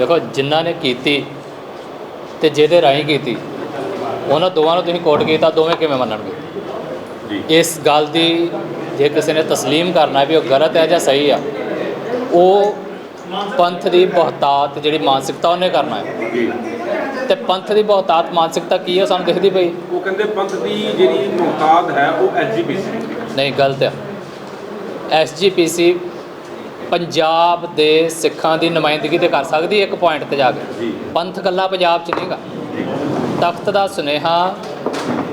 ਦੇਖੋ ਜਿਨ੍ਹਾਂ ਨੇ ਕੀਤੀ ਤੇ ਜਿਹਦੇ ਰਾਹੀਂ ਕੀਤੀ ਉਹਨਾਂ ਦੋਵਾਂ ਨੂੰ ਤੁਸੀਂ ਕੋਟ ਕੀਤਾ ਦੋਵੇਂ ਕਿਵੇਂ ਮੰਨਣਗੇ? ਜੀ। ਇਸ ਗੱਲ ਦੀ ਜੇ ਕਿਸੇ ਨੇ ਤਸਲੀਮ ਕਰਨਾ ਵੀ ਉਹ ਗਲਤ ਹੈ ਜਾਂ ਸਹੀ ਆ ਉਹ ਪੰਥ ਦੀ ਬਹੁਤਾਤ ਜਿਹੜੀ ਮਾਨਸਿਕਤਾ ਉਹਨੇ ਕਰਨਾ ਹੈ। ਤੇ ਪੰਥ ਦੀ ਬਹੁਤਾਤ ਮਾਨਸਿਕਤਾ ਕੀ ਹੈ ਸਾਨੂੰ ਦਿਖਦੀ ਪਈ? ਉਹ ਕਹਿੰਦੇ ਪੰਥ ਦੀ ਜਿਹੜੀ ਮੁਹਤਾਦ ਹੈ ਉਹ ਐਸਜੀਪੀਸੀ ਨਹੀਂ ਗਲਤ ਆ। ਐਸਜੀਪੀਸੀ ਪੰਜਾਬ ਦੇ ਸਿੱਖਾਂ ਦੀ ਨੁਮਾਇੰਦਗੀ ਤੇ ਕਰ ਸਕਦੀ ਇੱਕ ਪੁਆਇੰਟ ਤੇ ਜਾ ਕੇ? ਪੰਥ ਕੱਲਾ ਪੰਜਾਬ 'ਚ ਨਹੀਂਗਾ। ਤਖਤ ਦਾ ਸੁਨੇਹਾ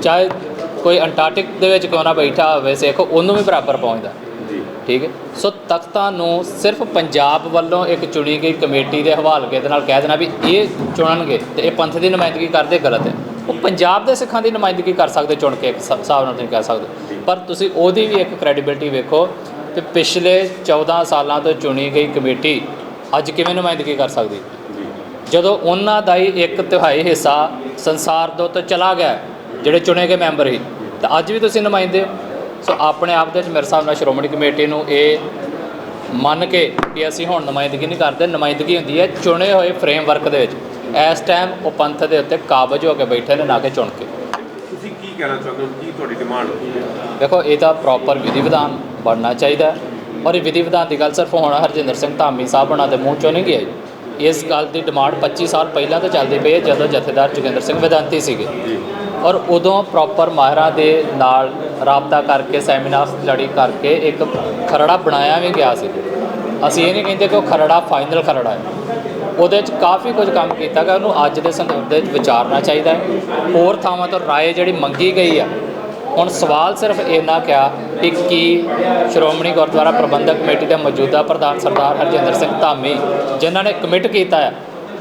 ਚਾਹੇ ਕੋਈ ਅੰਟਾਰਕਟਿਕ ਦੇ ਵਿੱਚ ਕਿਉਂ ਨਾ ਬੈਠਾ ਹੋਵੇ ਸਿੱਖ ਉਹਨੂੰ ਵੀ ਬਰਾਬਰ ਪਹੁੰਚਦਾ। ਠੀਕ ਹੈ? ਸੋ ਤਖਤਾਂ ਨੂੰ ਸਿਰਫ ਪੰਜਾਬ ਵੱਲੋਂ ਇੱਕ ਚੁਣੀ ਗਈ ਕਮੇਟੀ ਦੇ ਹਵਾਲਗੇ ਦੇ ਨਾਲ ਕਹਿ ਦੇਣਾ ਵੀ ਇਹ ਚੁਣਨਗੇ ਤੇ ਇਹ ਪੰਥ ਦੀ ਨੁਮਾਇੰਦਗੀ ਕਰਦੇ ਗਲਤ ਹੈ। ਉਹ ਪੰਜਾਬ ਦੇ ਸਿੱਖਾਂ ਦੀ ਨੁਮਾਇੰਦਗੀ ਕਰ ਸਕਦੇ ਚੁਣ ਕੇ ਇੱਕ ਹਿਸਾ- ਹਿਸਾਬ ਨਾਲ ਤੁਸੀਂ ਕਹਿ ਸਕਦੇ ਪਰ ਤੁਸੀਂ ਉਹਦੀ ਵੀ ਇੱਕ ਕ੍ਰੈਡੀਬਿਲਟੀ ਵੇਖੋ ਕਿ ਪਿਛਲੇ 14 ਸਾਲਾਂ ਤੋਂ ਚੁਣੀ ਗਈ ਕਮੇਟੀ ਅੱਜ ਕਿਵੇਂ ਨੁਮਾਇੰਦਗੀ ਕਰ ਸਕਦੀ? ਜਦੋਂ ਉਹਨਾਂ ਦਾ ਹੀ ਇੱਕ ਤਿਹਾਈ ਹਿੱਸਾ ਸੰਸਾਰ ਤੋਂ ਤੋਂ ਚਲਾ ਗਿਆ ਜਿਹੜੇ ਚੁਣੇ ਗਏ ਮੈਂਬਰ ਹੀ ਤਾਂ ਅੱਜ ਵੀ ਤੁਸੀਂ ਨੁਮਾਇੰਦੇ ਹੋ? ਸੋ ਆਪਣੇ ਆਪ ਦੇ ਵਿੱਚ ਮੇਰੇ ਹਿਸਾਬ ਨਾਲ ਸ਼੍ਰੋਮਣੀ ਕਮੇਟੀ ਨੂੰ ਇਹ ਮੰਨ ਕੇ ਕਿ ਅਸੀਂ ਹੁਣ ਨੁਮਾਇੰਦਗੀ ਨਹੀਂ ਕਰਦੇ ਨੁਮਾਇੰਦਗੀ ਹੁੰਦੀ ਹੈ ਚੁਣੇ ਹੋਏ ਫਰੇਮਵਰਕ ਦੇ ਵਿੱਚ। ਇਸ ਟਾਈਮ ਉਹ ਪੰਥ ਦੇ ਉੱਤੇ ਕਾਬਜ ਹੋ ਕੇ ਬੈਠੇ ਨੇ ਨਾ ਕਿ ਚੁਣ ਕੇ। ਤੁਸੀਂ ਕੀ ਕਹਿਣਾ ਚਾਹੁੰਦੇ ਹੋ? ਕੀ ਤੁਹਾਡੀ ਡਿਮਾਂਡ ਹੈ? ਦੇਖੋ ਇਹ ਤਾਂ ਪ੍ਰੋਪਰ ਵਿਧੀ ਵਿਧਾਨ ਬਣਨਾ ਚਾਹੀਦਾ ਔਰ ਇਹ ਵਿਧੀ ਵਿਧਾਨ ਦੀ ਗੱਲ ਸਿਰਫ ਹੁਣ ਹਰਜਿੰਦਰ ਸਿੰਘ ਧਾਮੀ ਸਾਹਿਬ ਉਹਨਾਂ ਦੇ ਮੂੰਹ ਚੋਂ ਨਹੀਂ ਗਈ ਇਸ ਗੱਲ ਦੀ ਡਿਮਾਂਡ 25 ਸਾਲ ਪਹਿਲਾਂ ਤੋਂ ਚੱਲਦੀ ਪਈ ਹੈ ਜਦੋਂ ਜਥੇਦਾਰ ਜੋਗਿੰਦਰ ਸਿੰਘ ਵਿਦਾਂਤੀ ਸੀਗੇ। ਔਰ ਉਦੋਂ ਪ੍ਰੋਪਰ ਮਾਹਿਰਾਂ ਦੇ ਨਾਲ ਰਾਬਤਾ ਕਰਕੇ ਸੈਮੀਨਾਰ ਸਟੱਡੀ ਕਰਕੇ ਇੱਕ ਖਰੜਾ ਬਣਾਇਆ ਵੀ ਗਿਆ ਸੀ। ਅਸੀਂ ਇਹ ਨਹੀਂ ਕਹਿੰਦੇ ਕਿ ਉਹ ਖਰੜਾ ਫਾਈਨਲ ਖਰੜਾ ਹੈ। ਉਹਦੇ 'ਚ ਕਾਫੀ ਕੁਝ ਕੰਮ ਕੀਤਾ ਗਿਆ। ਉਹਨੂੰ ਅੱਜ ਦੇ ਸੰਦਰਭ ਦੇ ਵਿੱਚ ਵਿਚਾਰਨਾ ਚਾਹੀਦਾ ਹੈ। ਹੋਰ ਥਾਵਾਂ ਤੋਂ ਰਾਏ ਜਿਹੜੀ ਮੰਗੀ ਗਈ ਆ ਹੁਣ ਸਵਾਲ ਸਿਰਫ ਇੰਨਾ ਕਿਹਾ ਕਿ ਕੀ ਸ਼੍ਰੋਮਣੀ ਗੁਰਦੁਆਰਾ ਪ੍ਰਬੰਧਕ ਕਮੇਟੀ ਦੇ ਮੌਜੂਦਾ ਪ੍ਰਧਾਨ ਸਰਦਾਰ ਹਰਜਿੰਦਰ ਸਿੰਘ ਧਾਮੀ, ਜਿਨ੍ਹਾਂ ਨੇ ਕਮਿਟ ਕੀਤਾ ਹੈ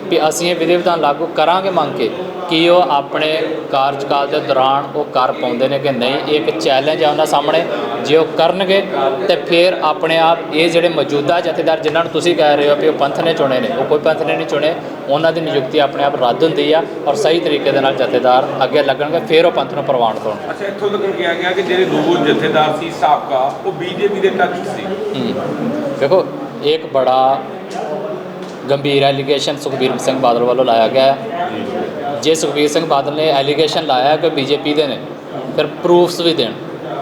ਵੀ ਅਸੀਂ ਇਹ ਵਿਧੀ ਵਿਧਾਨ ਲਾਗੂ ਕਰਾਂਗੇ ਮੰਗ ਕੇ, ਕੀ ਉਹ ਆਪਣੇ ਕਾਰਜਕਾਲ ਦੇ ਦੌਰਾਨ ਉਹ ਕਰ ਪਾਉਂਦੇ ਨੇ ਕਿ ਨਹੀਂ? ਇਹ ਇੱਕ ਚੈਲੰਜ ਹੈ ਉਹਨਾਂ ਸਾਹਮਣੇ। ਜੇ ਉਹ ਕਰਨਗੇ ਤੇ ਫਿਰ ਆਪਣੇ ਆਪ ਇਹ ਜਿਹੜੇ ਮੌਜੂਦਾ ਜਥੇਦਾਰ ਜਿਨ੍ਹਾਂ ਨੂੰ ਤੁਸੀਂ ਕਹਿ ਰਹੇ ਹੋ ਵੀ ਉਹ ਪੰਥ ਨੇ ਚੁਣੇ ਨੇ ਉਹ ਕੋਈ ਪੰਥ ਨੇ ਨਹੀਂ ਚੁਣੇ ਉਹਨਾਂ ਦੀ ਨਿਯੁਕਤੀ ਆਪਣੇ ਆਪ ਰੱਦ ਹੁੰਦੀ ਆ ਔਰ ਸਹੀ ਤਰੀਕੇ ਦੇ ਨਾਲ ਜਥੇਦਾਰ ਅੱਗੇ ਲੱਗਣਗੇ ਫਿਰ ਉਹ ਪੰਥ ਨੂੰ ਪ੍ਰਵਾਨ ਕਰਨਗੇ ਅੱਛਾ ਇੱਥੋਂ ਤੱਕ ਕਿਹਾ ਗਿਆ ਕਿ ਜਿਹੜੇ ਦੋ ਜਥੇਦਾਰ ਸੀ ਸਾਬਕਾ ਉਹ ਬੀਜੇਪੀ ਦੇ ਟੱਚ ਸੀ। ਦੇਖੋ ਇੱਕ ਬੜਾ ਗੰਭੀਰ ਐਲੀਗੇਸ਼ਨ ਸੁਖਬੀਰ ਸਿੰਘ ਬਾਦਲ ਵੱਲੋਂ ਲਾਇਆ ਗਿਆ ਜੇ। ਸੁਖਬੀਰ ਸਿੰਘ ਬਾਦਲ ਨੇ ਐਲੀਗੇਸ਼ਨ ਲਾਇਆ ਕਿ ਬੀਜੇਪੀ ਦੇ ਨੇ ਫਿਰ ਪ੍ਰੂਫਸ ਵੀ ਦੇਣ।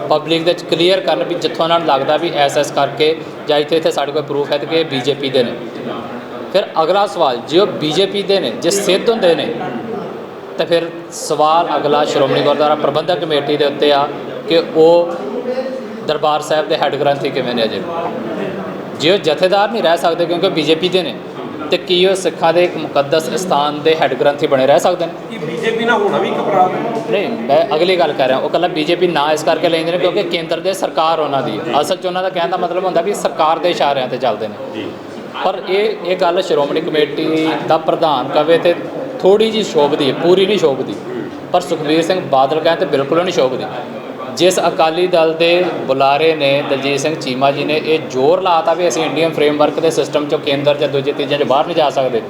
ਪਬਲਿਕ ਦੇ ਵਿੱਚ ਕਲੀਅਰ ਕਰਨ ਵੀ ਜਿੱਥੋਂ ਉਹਨਾਂ ਨੂੰ ਲੱਗਦਾ ਵੀ ਐਸ ਐਸ ਕਰਕੇ ਜਾਂ ਇੱਥੇ ਇੱਥੇ ਸਾਡੇ ਕੋਲ ਪ੍ਰੂਫ ਹੈ ਕਿ ਇਹ ਬੀਜੇਪੀ ਦੇ ਨੇ। ਫਿਰ ਅਗਲਾ ਸਵਾਲ, ਜੇ ਉਹ ਬੀਜੇਪੀ ਦੇ ਨੇ, ਜੇ ਸਿੱਧ ਹੁੰਦੇ ਨੇ, ਤਾਂ ਫਿਰ ਸਵਾਲ ਅਗਲਾ ਸ਼੍ਰੋਮਣੀ ਗੁਰਦੁਆਰਾ ਪ੍ਰਬੰਧਕ ਕਮੇਟੀ ਦੇ ਉੱਤੇ ਆ ਕਿ ਉਹ ਦਰਬਾਰ ਸਾਹਿਬ ਦੇ ਹੈੱਡ ਗ੍ਰੰਥੀ ਕਿਵੇਂ ਨੇ ਅਜੇ? ਜੇ ਉਹ ਜਥੇਦਾਰ ਨਹੀਂ ਰਹਿ ਸਕਦੇ ਕਿਉਂਕਿ ਬੀਜੇਪੀ ਦੇ ਨੇ ਤੇ ਕੀ ਉਹ ਸਿੱਖਾਂ ਦੇ ਇੱਕ ਮੁਕੱਦਸ ਸਥਾਨ ਦੇ ਹੈੱਡ ਗ੍ਰੰਥੀ ਬਣੇ ਰਹਿ ਸਕਦੇ ਨੇ? ਕਿ ਬੀਜੇਪੀ ਨਾਲ ਹੋਣਾ ਵੀ ਇੱਕ ਅਪਰਾਧ? ਹੈ ਨਹੀਂ ਮੈਂ ਅਗਲੀ ਗੱਲ ਕਰ ਰਿਹਾ ਉਹ ਕੱਲਾ ਬੀਜੇਪੀ ਨਾ ਇਸ ਕਰਕੇ ਲੈਂਦੇ ਨੇ ਕਿਉਂਕਿ ਕੇਂਦਰ ਦੇ ਸਰਕਾਰ ਉਹਨਾਂ ਦੀ ਹੈ। ਅਸਲ 'ਚ ਉਹਨਾਂ ਦਾ ਕਹਿਣ ਦਾ ਮਤਲਬ ਹੁੰਦਾ ਵੀ ਸਰਕਾਰ ਦੇ ਇਸ਼ਾਰਿਆਂ ਤੇ ਚੱਲਦੇ ਨੇ। ਜੀ। ਪਰ ਇਹ ਇਹ ਗੱਲ ਸ਼੍ਰੋਮਣੀ ਕਮੇਟੀ ਦਾ ਪ੍ਰਧਾਨ ਕਵੇ ਤੇ ਥੋੜੀ ਜੀ ਸ਼ੋਭਦੀ ਹੈ ਪੂਰੀ ਨਹੀਂ ਸ਼ੋਭਦੀ। ਪਰ ਸੁਖਬੀਰ ਸਿੰਘ ਬਾਦਲ ਕਹਿੰਦੇ ਤੇ ਬਿਲਕੁਲ ਨਹੀਂ ਸ਼ੋਭਦੀ। ਜਿਸ ਅਕਾਲੀ ਦਲ ਦੇ ਬੁਲਾਰੇ ਨੇ ਦਲਜੀਤ ਸਿੰਘ ਚੀਮਾ ਜੀ ਨੇ ਇਹ ਜ਼ੋਰ ਲਾਤਾ ਵੀ ਅਸੀਂ ਇੰਡੀਅਨ ਫਰੇਮਵਰਕ ਦੇ ਸਿਸਟਮ ਚੋਂ ਕੇਂਦਰ ਜਾਂ ਦੂਜੇ ਤੀਜੇ 'ਚ ਬਾਹਰ ਨਹੀਂ ਜਾ ਸਕਦੇ।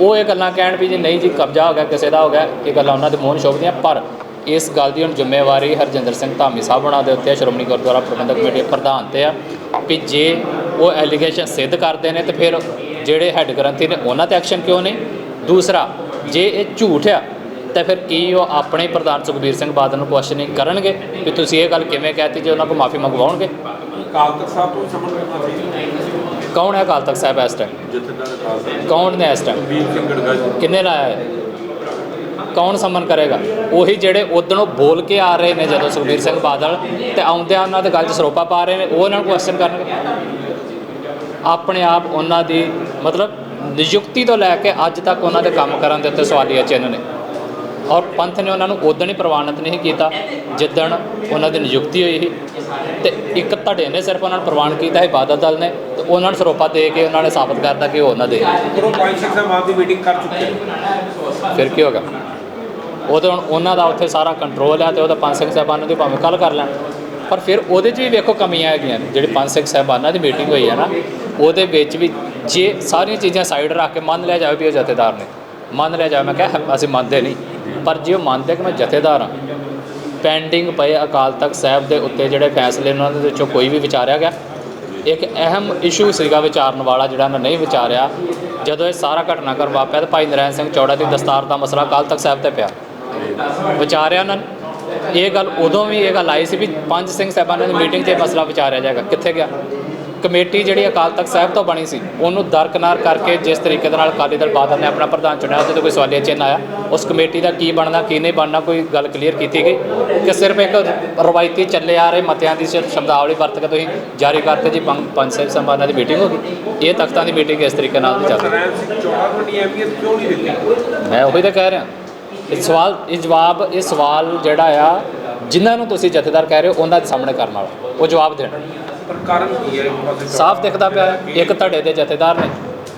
ਉਹ ਇਹ ਗੱਲਾਂ ਕਹਿਣ ਵੀ ਜੀ ਨਹੀਂ ਜੀ ਕਬਜ਼ਾ ਹੋ ਗਿਆ ਕਿਸੇ ਦਾ ਹੋ ਗਿਆ ਇਹ ਗੱਲਾਂ ਉਹਨਾਂ ਦੇ ਮੂੰਹ ਨੂੰ ਸ਼ੋਭਦੀਆਂ। ਪਰ ਇਸ ਗੱਲ ਦੀ ਹੁਣ ਜ਼ਿੰਮੇਵਾਰੀ ਹਰਜਿੰਦਰ ਸਿੰਘ ਧਾਮੀ ਸਾਹਿਬ ਉਹਨਾਂ ਦੇ ਉੱਤੇ ਹੈ, ਸ਼੍ਰੋਮਣੀ ਗੁਰਦੁਆਰਾ ਪ੍ਰਬੰਧਕ ਕਮੇਟੀ ਪ੍ਰਧਾਨ ਤੇ ਆ ਵੀ ਜੇ ਉਹ ਐਲੀਗੇਸ਼ਨ ਸਿੱਧ ਕਰਦੇ ਨੇ ਤੇ ਫਿਰ ਜਿਹੜੇ ਹੈੱਡ ਗ੍ਰੰਥੀ ਨੇ ਉਹਨਾਂ ਤੇ ਐਕਸ਼ਨ ਕਿਉਂ ਨਹੀਂ? ਦੂਸਰਾ ਜੇ ਇਹ ਝੂਠ ਆ ਤਾਂ ਫਿਰ ਕੀ ਉਹ ਆਪਣੇ ਪ੍ਰਧਾਨ ਸੁਖਬੀਰ ਸਿੰਘ ਬਾਦਲ ਨੂੰ ਕੁਐਸਚਨਿੰਗ ਕਰਨਗੇ ਵੀ ਤੁਸੀਂ ਇਹ ਗੱਲ ਕਿਵੇਂ ਕਹਿਤੀ ਜੇ ਉਹਨਾਂ ਕੋਲ ਮਾਫੀ ਮੰਗਵਾਉਣਗੇ? ਅਕਾਲ ਤਖਤ ਸਾਹਿਬ ਤੋਂ ਸਮਝ ਕਰਨਾ ਚਾਹੀਦਾ। ਕੌਣ ਹੈ ਅਕਾਲ ਤਖਤ ਸਾਹਿਬ ਇਸ ਟਾਈਮ ਜਥੇਦਾਰ ਕੌਣ ਨੇ ਇਸ ਟਾਈਮ ਵੀਰ ਸਿੰਘ ਗੜਗਾ ਜੀ। ਕਿੰਨੇ ਲਾਇਆ ਹੈ? ਕੌਣ ਸਮਨ ਕਰੇਗਾ? ਉਹੀ ਜਿਹੜੇ ਉਦੋਂ ਬੋਲ ਕੇ ਆ ਰਹੇ ਨੇ ਜਦੋਂ ਸੁਖਬੀਰ ਸਿੰਘ ਬਾਦਲ ਤੇ ਆਉਂਦਿਆਂ ਉਹਨਾਂ ਦੇ ਗੱਲ 'ਚ ਸਰੋਪਾ ਪਾ ਰਹੇ ਨੇ ਉਹ ਉਹਨਾਂ ਨੂੰ ਕੁਐਸਚਨ ਕਰਨਗੇ। ਆਪਣੇ ਆਪ ਉਹਨਾਂ ਦੀ ਮਤਲਬ ਨਿਯੁਕਤੀ ਤੋਂ ਲੈ ਕੇ ਅੱਜ ਤੱਕ ਉਹਨਾਂ ਦੇ ਕੰਮ ਕਰਨ ਦੇ ਉੱਤੇ ਸਵਾਲੀਆ ਚਿੰਨ੍ਹ ਨੇ। ਔਰ ਪੰਥ ਨੇ ਉਹਨਾਂ ਨੂੰ ਉਦੋਂ ਹੀ ਪ੍ਰਵਾਨਿਤ ਨਹੀਂ ਕੀਤਾ ਜਿੱਦਣ ਉਹਨਾਂ ਦੀ ਨਿਯੁਕਤੀ ਹੋਈ ਸੀ। ਤੇ ਇੱਕ ਧੜੇ ਨੇ ਸਿਰਫ ਉਹਨਾਂ ਨੂੰ ਪ੍ਰਵਾਨ ਕੀਤਾ ਹੈ ਬਾਦਲ ਦਲ ਨੇ ਤੇ ਉਹਨਾਂ ਨੂੰ ਸਰੋਪਾ ਦੇ ਕੇ ਉਹਨਾਂ ਨੇ ਸਾਬਤ ਕਰਤਾ ਕਿ ਉਹ ਉਹਨਾਂ ਦੇ। ਮੀਟਿੰਗ ਕਰ ਚੁੱਕੇ ਫਿਰ ਕੀ ਹੋਗਾ? ਉਹ ਤਾਂ ਹੁਣ ਉਹਨਾਂ ਦਾ ਉੱਥੇ ਸਾਰਾ ਕੰਟਰੋਲ ਹੈ ਤੇ ਉਹਦਾ ਪੰਜ ਸਿੰਘ ਸਾਹਿਬਾਨਾਂ ਦੀ ਭਾਵੇਂ ਕੱਲ ਕਰ ਲੈਣ। ਪਰ ਫਿਰ ਉਹਦੇ 'ਚ ਵੀ ਵੇਖੋ ਕਮੀਆਂ ਹੈਗੀਆਂ ਨੇ ਜਿਹੜੀ ਪੰਜ ਸਿੰਘ ਸਾਹਿਬਾਨਾਂ ਦੀ ਮੀਟਿੰਗ ਹੋਈ ਹੈ ਨਾ ਉਹਦੇ ਵਿੱਚ ਵੀ ਜੇ ਸਾਰੀਆਂ ਚੀਜ਼ਾਂ ਸਾਈਡ ਰੱਖ ਕੇ ਮੰਨ ਲਿਆ ਜਾਵੇ ਵੀ ਉਹ ਜਥੇਦਾਰ ਨੇ। ਮੰਨ ਲਿਆ ਜਾਵੇ ਮੈਂ ਕਿਹਾ ਅਸੀਂ ਮੰਨਦੇ ਨਹੀਂ। ਪਰ ਜੇ ਉਹ ਮੰਨਦੇ ਕਿ ਮੈਂ ਜਥੇਦਾਰ ਹਾਂ। ਪੈਂਡਿੰਗ ਪਏ ਅਕਾਲ ਤਖਤ ਸਾਹਿਬ ਦੇ ਉੱਤੇ ਜਿਹੜੇ ਫੈਸਲੇ ਉਹਨਾਂ ਦੇ ਵਿੱਚੋਂ ਕੋਈ ਵੀ ਵਿਚਾਰਿਆ ਗਿਆ। ਇੱਕ ਅਹਿਮ ਇਸ਼ੂ ਸੀਗਾ ਵਿਚਾਰਨ ਵਾਲਾ ਜਿਹੜਾ ਉਹਨਾਂ ਨਹੀਂ ਵਿਚਾਰਿਆ। ਜਦੋਂ ਇਹ ਸਾਰਾ ਘਟਨਾਕ੍ਰਮ ਵਾਪਿਆ ਤਾਂ ਭਾਈ ਨਰੈਣ ਸਿੰਘ ਚੌੜਾ ਦੀ ਦਸਤਾਰ ਦਾ ਮਸਲਾ ਅਕਾਲ ਤਖਤ ਸਾਹਿਬ ਤੇ ਪਿਆ। ਵਿਚਾਰਿਆ ਉਹਨਾਂ ਨੇ। ਇਹ ਗੱਲ ਉਦੋਂ ਵੀ ਇਹ ਗੱਲ ਆਈ ਸੀ ਵੀ ਪੰਜ ਸਿੰਘ ਸਾਹਿਬਾਨਾਂ ਦੀ ਮੀਟਿੰਗ 'ਚ ਇਹ ਮਸਲਾ ਵਿਚਾਰਿਆ ਜਾਏਗਾ। ਕਿੱਥੇ ਗਿਆ? ਕਮੇਟੀ ਜਿਹੜੀ ਅਕਾਲ ਤਖਤ ਸਾਹਿਬ ਤੋਂ ਬਣੀ ਸੀ ਉਹਨੂੰ ਦਰਕਨਾਰ ਕਰਕੇ ਜਿਸ ਤਰੀਕੇ ਦੇ ਨਾਲ ਅਕਾਲੀ ਦਲ ਬਾਦਲ ਨੇ ਆਪਣਾ ਪ੍ਰਧਾਨ ਚੁਣਿਆ ਉਹਦੇ ਤੇ ਕੋਈ ਸਵਾਲੀਆ ਚਿੰਨ੍ਹ ਆਇਆ ਉਸ ਕਮੇਟੀ ਦਾ ਕੀ ਬਣਨਾ ਕੀ ਨਹੀਂ ਬਣਨਾ ਕੋਈ ਗੱਲ ਕਲੀਅਰ ਕੀਤੀ ਗਈ ਕਿ ਸਿਰਫ ਇੱਕ ਰਵਾਇਤੀ ਚੱਲੇ ਆ ਰਹੇ ਮਤਿਆਂ ਦੀ ਸਿਰਫ ਸ਼ਬਦਾਵਲੀ ਵਰਤ ਕੇ ਤੁਸੀਂ ਜਾਰੀ ਕਰਤੇ ਜੀ ਪੰਜ ਸਾਹਿਬ ਸੰਬਾਨਾਂ ਦੀ ਮੀਟਿੰਗ ਹੋ ਗਈ। ਇਹ ਤਖਤਾਂ ਦੀ ਮੀਟਿੰਗ ਇਸ ਤਰੀਕੇ ਨਾਲ ਕਿਉਂ ਨਹੀਂ ਦਿੱਤੀ ਮੈਂ ਉਹੀ ਤਾਂ ਕਹਿ ਰਿਹਾ। ਇਹ ਸਵਾਲ ਇਹ ਜਵਾਬ ਇਹ ਸਵਾਲ ਜਿਹੜਾ ਆ ਜਿਨ੍ਹਾਂ ਨੂੰ ਤੁਸੀਂ ਜਥੇਦਾਰ ਕਹਿ ਰਹੇ ਹੋ ਉਹਨਾਂ ਦੇ ਸਾਹਮਣੇ ਕਰਨ ਵਾਲਾ। ਉਹ ਜਵਾਬ ਦੇਣ। ਪਰ ਕਾਰਨ ਕੀ ਹੈ? ਇੱਕ ਪਾਸੇ ਸਾਫ਼ ਦਿਖਦਾ ਪਿਆ ਹੈ। ਇੱਕ ਧੜੇ ਦੇ ਜਥੇਦਾਰ ਨੇ।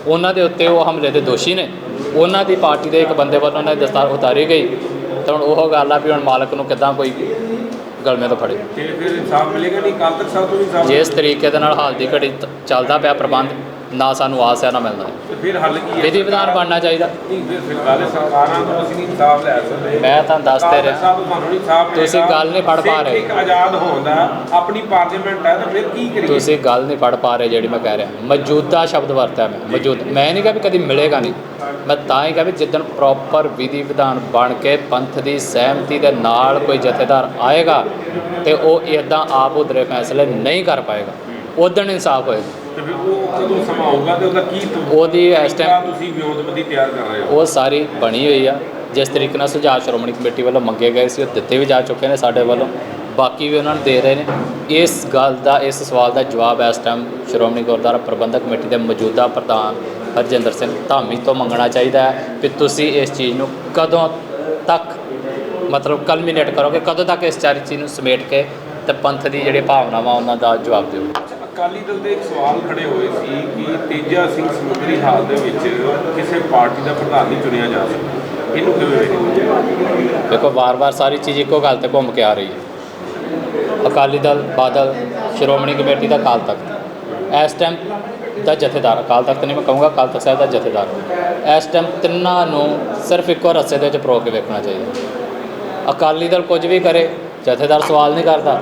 ਉਹਨਾਂ ਦੇ ਉੱਤੇ ਉਹ ਹਮਲੇ ਦੇ ਦੋਸ਼ੀ ਨੇ। ਉਹਨਾਂ ਦੀ ਪਾਰਟੀ ਦੇ ਇੱਕ ਬੰਦੇ ਵੱਲੋਂ ਉਹਨਾਂ ਦੀ ਦਸਤਾਰ ਉਤਾਰੀ ਗਈ। ਤਾਂ ਹੁਣ ਉਹ ਗੱਲ ਆ ਵੀ ਹੁਣ ਮਾਲਕ ਨੂੰ ਕਿੱਦਾਂ ਕੋਈ ਗਲਮੇ ਤੋਂ ਫੜੇ। ਤੇ ਫਿਰ ਇਨਸਾਫ ਮਿਲੇਗਾ ਨਹੀਂ? ਕੱਲ ਤੱਕ ਸਾਹਿਬ ਤੋਂ ਵੀ ਇਨਸਾਫ ਜਿਸ ਤਰੀਕੇ ਦੇ ਨਾਲ ਹਾਲ ਦੀ ਘੜੀ ਤ- ਚੱਲਦਾ ਪਿਆ ਪ੍ਰਬੰਧ ਨਾ ਸਾਨੂੰ ਆਸ ਹੈ ਨਾ ਮਿਲਦਾ ਹੈ ਤੇ ਫਿਰ ਹੱਲ ਕੀ ਹੈ? ਵਿਧੀ ਵਿਧਾਨ ਬਣਨਾ ਚਾਹੀਦਾ। ਨਹੀਂ ਫਿਰ ਫਿਰ ਗੱਲ ਹੈ, ਸਰਕਾਰਾਂ ਤੋਂ ਅਸੀਂ ਨਹੀਂ ਇਨਸਾਫ ਲੈ ਸਕਦੇ ਮੈਂ ਤੁਹਾਨੂੰ ਦੱਸ ਤੇ ਰਿਹਾ। ਸਾਹਿਬ ਤੁਹਾਨੂੰ ਨਹੀਂ ਇਨਸਾਫ ਤੁਸੀਂ। ਗੱਲ ਨਹੀਂ ਫੜ ਪਾ ਰਹੇ। ਇੱਕ ਆਜ਼ਾਦ ਹੋਣ ਦਾ ਆਪਣੀ ਪਾਰਲੀਮੈਂਟ ਹੈ ਤਾਂ ਫਿਰ ਕੀ ਕਰੀਏ? ਤੁਸੀਂ ਗੱਲ ਨਹੀਂ ਫੜ ਪਾ ਰਹੇ ਜਿਹੜੀ ਮੈਂ ਕਹਿ ਰਿਹਾ। ਮੌਜੂਦਾ ਸ਼ਬਦ ਵਰਤਿਆ ਮੈਂ। ਮੌਜੂਦ ਮੈਂ ਨਹੀਂ ਕਿਹਾ ਵੀ ਕਦੀ ਮਿਲੇਗਾ ਨਹੀਂ। ਮੈਂ ਤਾਂ ਹੀ ਕਿਹਾ ਵੀ ਜਿੱਦਣ ਪ੍ਰੋਪਰ ਵਿਧੀ ਵਿਧਾਨ ਬਣ ਕੇ ਪੰਥ ਦੀ ਸਹਿਮਤੀ ਦੇ ਨਾਲ ਕੋਈ ਜਥੇਦਾਰ ਆਏਗਾ ਤੇ ਉਹ ਇਦਾਂ ਆਪ ਉਧਰੇ ਫੈਸਲੇ ਨਹੀਂ ਕਰ ਪਾਏਗਾ। ਉਦੋਂ ਇਨਸਾਫ ਹੋਏਗਾ। ਤੇ ਫਿਰ ਉਹ ਕਦੋਂ ਸਮਾਂ ਆਊਗਾ ਤੇ ਉਹਦਾ ਕੀ ਉਹਦੀ ਇਸ ਟਾਈਮ ਤੁਸੀਂ ਵਿਉਂਤਬੰਦੀ ਤਿਆਰ ਕਰ ਰਹੇ ਹੋ? ਉਹ ਸਾਰੀ ਬਣੀ ਹੋਈ ਆ। ਜਿਸ ਤਰੀਕੇ ਨਾਲ ਸੁਝਾਅ ਸ਼੍ਰੋਮਣੀ ਕਮੇਟੀ ਵੱਲੋਂ ਮੰਗੇ ਗਏ ਸੀ ਉਹ ਦਿੱਤੇ ਵੀ ਜਾ ਚੁੱਕੇ ਨੇ ਸਾਡੇ ਵੱਲੋਂ। ਬਾਕੀ ਵੀ ਉਹਨਾਂ ਨੂੰ ਦੇ ਰਹੇ ਨੇ। ਇਸ ਗੱਲ ਦਾ ਇਸ ਸਵਾਲ ਦਾ ਜਵਾਬ ਇਸ ਟਾਈਮ ਸ਼੍ਰੋਮਣੀ ਗੁਰਦੁਆਰਾ ਪ੍ਰਬੰਧਕ ਕਮੇਟੀ ਦੇ ਮੌਜੂਦਾ ਪ੍ਰਧਾਨ ਹਰਜਿੰਦਰ ਸਿੰਘ ਧਾਮੀ ਤੋਂ ਮੰਗਣਾ ਚਾਹੀਦਾ ਹੈ ਕਿ ਤੁਸੀਂ ਇਸ ਚੀਜ਼ ਨੂੰ ਕਦੋਂ ਤੱਕ ਮਤਲਬ ਕਲਮੀਨੇਟ ਕਰੋਗੇ ਕਦੋਂ ਤੱਕ ਇਸ ਚਾਰੀ ਚੀਜ਼ ਨੂੰ ਸਮੇਟ ਕੇ ਤੇ ਪੰਥ ਦੀ ਜਿਹੜੀ ਭਾਵਨਾਵਾਂ ਉਹਨਾਂ ਦਾ ਜਵਾਬ ਦਿਓ ਅਕਾਲੀ ਦਲ ਦੇ ਇੱਕ ਸਵਾਲ ਖੜੇ ਹੋਏ ਸੀ ਕਿ ਤੇਜਾ ਸਿੰਘ ਸਮੁੰਦਰੀ ਹਾਲ ਦੇ ਵਿੱਚ ਕਿਸੇ ਪਾਰਟੀ ਦਾ ਪ੍ਰਧਾਨ ਨਹੀਂ ਚੁਣਿਆ ਜਾ ਸਕਦਾ। ਇਹਨੂੰ ਕਿਵੇਂ ਵੇਖਦੇ ਦੇਖੋ, ਵਾਰ-ਵਾਰ ਸਾਰੀ ਚੀਜ਼ ਇੱਕੋ ਗੱਲ ਤੇ ਘੁੰਮ ਕੇ ਆ ਰਹੀ ਹੈ। ਅਕਾਲੀ ਦਲ, ਬਾਦਲ, ਸ਼੍ਰੋਮਣੀ ਕਮੇਟੀ ਦਾ ਅਕਾਲ ਤਖਤ। ਇਸ ਟਾਈਮ ਦਾ ਜਥੇਦਾਰ, ਅਕਾਲ ਤਖਤ ਨਹੀਂ, ਮੈਂ ਕਹੂੰਗਾ ਅਕਾਲ ਤਖਤ ਸਾਹਿਬ ਦਾ ਜਥੇਦਾਰ। ਇਸ ਟਾਈਮ ਤਿੰਨਾਂ ਨੂੰ ਸਿਰਫ ਇੱਕੋ ਰਸੇ ਦੇ ਵਿੱਚ ਪਰੋ ਕੇ ਵੇਖਣਾ ਚਾਹੀਦਾ। ਅਕਾਲੀ ਦਲ ਕੁਝ ਵੀ ਕਰੇ, ਜਥੇਦਾਰ ਸਵਾਲ ਨਹੀਂ ਕਰਦਾ।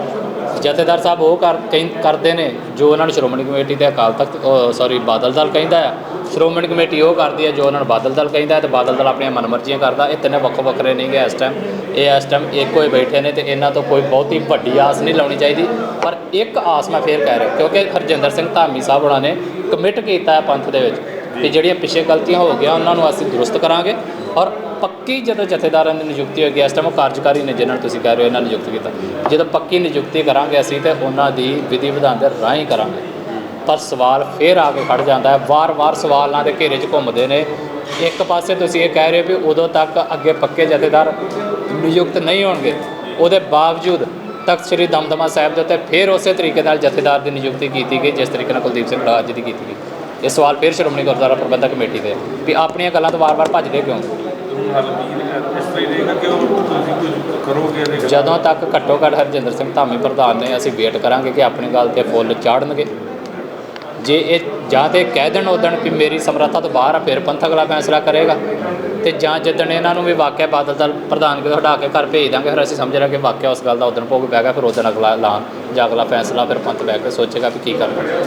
ਜਥੇਦਾਰ ਸਾਹਿਬ ਉਹ ਕਰ ਕਹਿੰ- ਕਰਦੇ ਨੇ, ਜੋ ਉਹਨਾਂ ਨੂੰ ਸ਼੍ਰੋਮਣੀ ਕਮੇਟੀ ਤੇ ਅਕਾਲ ਤਖਤ ਸੌਰੀ ਬਾਦਲ ਦਲ ਕਹਿੰਦਾ ਆ ਸ਼੍ਰੋਮਣੀ ਕਮੇਟੀ ਉਹ ਕਰਦੀ ਹੈ, ਜੋ ਉਹਨਾਂ ਨੂੰ ਬਾਦਲ ਦਲ ਕਹਿੰਦਾ ਹੈ ਤੇ ਬਾਦਲ ਦਲ ਆਪਣੀਆਂ ਮਨਮਰਜ਼ੀਆਂ ਕਰਦਾ। ਇਹ ਤਿੰਨੇ ਵੱਖੋ ਵੱਖਰੇ ਨਹੀਂ ਗੇ ਇਸ ਟਾਈਮ ਇਹ ਇਸ ਟਾਈਮ ਇੱਕੋ ਹੀ ਬੈਠੇ ਨੇ ਤੇ ਇਹਨਾਂ ਤੋਂ ਕੋਈ ਬਹੁਤੀ ਵੱਡੀ ਆਸ ਨਹੀਂ ਲਾਉਣੀ ਚਾਹੀਦੀ। ਪਰ ਇੱਕ ਆਸ ਮੈਂ ਫੇਰ ਕਹਿ ਰਿਹਾ, ਕਿਉਂਕਿ ਹਰਜਿੰਦਰ ਸਿੰਘ ਧਾਮੀ ਸਾਹਿਬ ਉਹਨਾਂ ਨੇ ਕਮਿਟ ਕੀਤਾ ਹੈ ਪੰਥ ਦੇ ਵਿੱਚ। ਕਿ ਜਿਹੜੀਆਂ ਪਿਛੇ ਗਲਤੀਆਂ ਹੋ ਗਈਆਂ, ਉਹਨਾਂ ਨੂੰ ਅਸੀਂ ਦਰੁਸਤ ਕਰਾਂਗੇ। ਔਰ ਪੱਕੀ ਜਦੋਂ ਜਥੇਦਾਰਾਂ ਦੀ ਨਿਯੁਕਤੀ ਹੋਈ ਇਸ ਟਾਈਮ ਉਹ ਕਾਰਜਕਾਰੀ ਨੇ ਜਿਹਨਾਂ ਨੂੰ ਤੁਸੀਂ ਕਹਿ ਰਹੇ ਹੋ ਇਹਨਾਂ ਨੂੰ ਨਿਯੁਕਤ ਕੀਤਾ। ਜਦੋਂ ਪੱਕੀ ਨਿਯੁਕਤੀ ਕਰਾਂਗੇ ਅਸੀਂ ਤੇ ਉਹਨਾਂ ਦੀ ਵਿਧੀ ਵਿਧਾਨ ਦੇ ਰਾਹੀਂ ਕਰਾਂਗੇ। ਪਰ ਸਵਾਲ ਫੇਰ ਆ ਕੇ ਖੜ ਜਾਂਦਾ ਹੈ। ਵਾਰ-ਵਾਰ ਸਵਾਲਾਂ ਦੇ ਘੇਰੇ 'ਚ ਘੁੰਮਦੇ ਨੇ। ਇੱਕ ਪਾਸੇ ਤੁਸੀਂ ਇਹ ਕਹਿ ਰਹੇ ਹੋ ਵੀ ਉਦੋਂ ਤੱਕ ਅੱਗੇ ਪੱਕੇ ਜਥੇਦਾਰ ਨਿਯੁਕਤ ਨਹੀਂ ਹੋਣਗੇ। ਉਹਦੇ ਬਾਵਜੂਦ ਤਖਤ ਸ੍ਰੀ ਦਮਦਮਾ ਸਾਹਿਬ ਦੇ ਉੱਤੇ ਫੇਰ ਉਸੇ ਤਰੀਕੇ ਨਾਲ ਜਥੇਦਾਰ ਦੀ ਨਿਯੁਕਤੀ ਕੀਤੀ ਗਈ, ਜਿਸ ਤਰੀਕੇ ਨਾਲ ਕੁਲਦੀਪ ਸਿੰਘ ਰਾਜ ਦੀ ਕੀਤੀ ਗਈ। ਇਹ ਸਵਾਲ ਫੇਰ ਸ਼੍ਰੋਮਣੀ ਗੁਰਦੁਆਰਾ ਪ੍ਰਬੰਧਕ ਕਮੇਟੀ ਦੇ ਵੀ ਆਪਣੀਆਂ ਗੱਲਾਂ ਤੋਂ ਵਾਰ-ਵਾਰ ਭੱਜਦੇ ਕਿਉਂ? ਹੱਲ ਕੀ ਨੇ? ਇਸ ਤਰ੍ਹਾਂ ਹੀ ਰਹੇਗਾ ਕਿ ਉਹ ਤੁਸੀਂ ਕੁਝ ਕਰੋਗੇ ਇਹਦੇ ਵਿੱਚ? ਜਦੋਂ ਤੱਕ ਘੱਟੋ ਘੱਟ ਹਰਜਿੰਦਰ ਸਿੰਘ ਧਾਮੀ ਪ੍ਰਧਾਨ ਨੇ, ਅਸੀਂ ਵੇਟ ਕਰਾਂਗੇ ਕਿ ਆਪਣੀ ਗੱਲ ਤੇ ਫੁੱਲ ਚਾੜਨਗੇ। ਜੇ ਇਹ ਜਾਂ ਤੇ ਕਹਿ ਦੇਣ ਉਦਣ ਕਿ ਮੇਰੀ ਸਮਰੱਥਾ ਤੋਂ ਬਾਹਰ ਆ, ਫਿਰ ਪੰਥ ਅਗਲਾ ਫੈਸਲਾ ਕਰੇਗਾ। ਤੇ ਜਾਂ ਜਿੱਦਣ ਇਹਨਾਂ ਨੂੰ ਵੀ ਵਾਕਿਆ ਬਾਦਲ ਦਲ ਪ੍ਰਧਾਨ ਕੇ ਹਟਾ ਕੇ ਘਰ ਭੇਜ ਦਾਂਗੇ, ਫਿਰ ਅਸੀਂ ਸਮਝ ਲਾਂਗੇ ਵਾਕਿਆ ਉਸ ਗੱਲ ਦਾ ਉਦਣ ਭੋਗ ਪੈ ਗਿਆ, ਫਿਰ ਉਦਣ ਅਗਲਾ ਐਲਾਨ ਜਾਂ ਅਗਲਾ ਫੈਸਲਾ, ਫਿਰ ਪੰਥ ਬਹਿ ਕੇ ਸੋਚੇਗਾ ਵੀ ਕੀ ਕਰਨਾ।